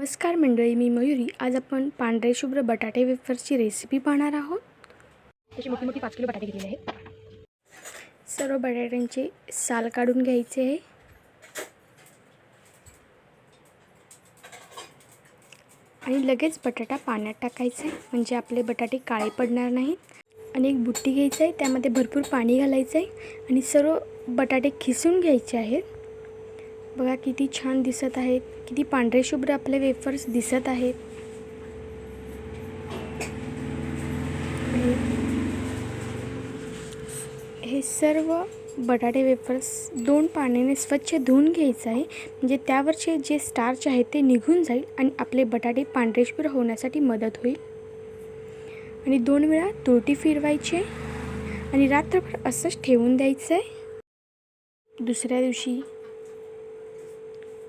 नमस्कार मंडळी मी मयुरी. आज आपण पांढरे शुभ्र बटाटे वेफर्सची रेसिपी पाहणार आहोत. तशी मोठी मोठी पाच किलो बटाटे घेतलेले आहेत. सर्व बटाट्यांचे साल काढून घ्यायचे आहे. आणि लगेच बटाटा पाण्यात टाकायचा आहे. म्हणजे आपले बटाटे काळे पडणार नाहीत. आणि एक बुट्टी घ्यायची आहे. त्यामध्ये भरपूर पाणी घालायचं आहे. आणि सर्व बटाटे खिसून घ्यायचे आहेत. बघा किती छान दिसत आहेत. किती पांढरे शुभ्र आपले वेफर्स दिसत आहेत. हे सर्व बटाटे वेफर्स दोन पाण्याने स्वच्छ धुवून घ्यायचं आहे. म्हणजे त्यावरचे जे स्टार्च आहे ते निघून जाईल आणि आपले बटाटे पांढरेशुभ्र होण्यासाठी मदत होईल. आणि दोन वेळा तुरटी फिरवायचे आणि रात्रभर असंच ठेवून द्यायचं आहे दुसऱ्या दिवशी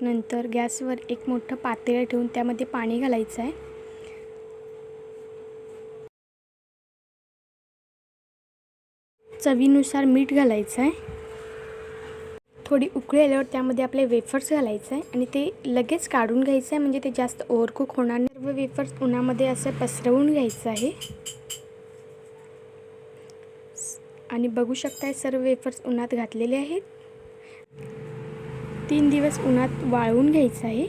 नंतर गॅसवर एक मोठं पातेलं ठेवून त्यामध्ये पाणी घालायचं आहे. चवीनुसार मीठ घालायचं आहे. थोडी उकळी आल्यावर त्यामध्ये आपले वेफर्स घालायचं आहे आणि ते लगेच काढून घ्यायचं आहे म्हणजे ते जास्त ओव्हरकुक होणार नाही. सर्व वेफर्स उन्हामध्ये असं पसरवून घ्यायचं आहे. आणि बघू शकताय सर्व वेफर्स उन्हात घातलेले आहेत. तीन दिवस उन्हात वाळवून घ्यायचं आहे.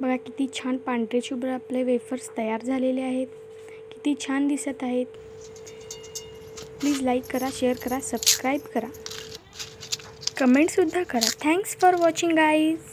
बघा किती छान पांढरे शुभ्र आपले वेफर्स तयार झालेले आहेत. किती छान दिसत आहेत. प्लीज लाईक करा शेअर करा सबस्क्राईब करा. कमेंटसुद्धा करा. Thanks for watching guys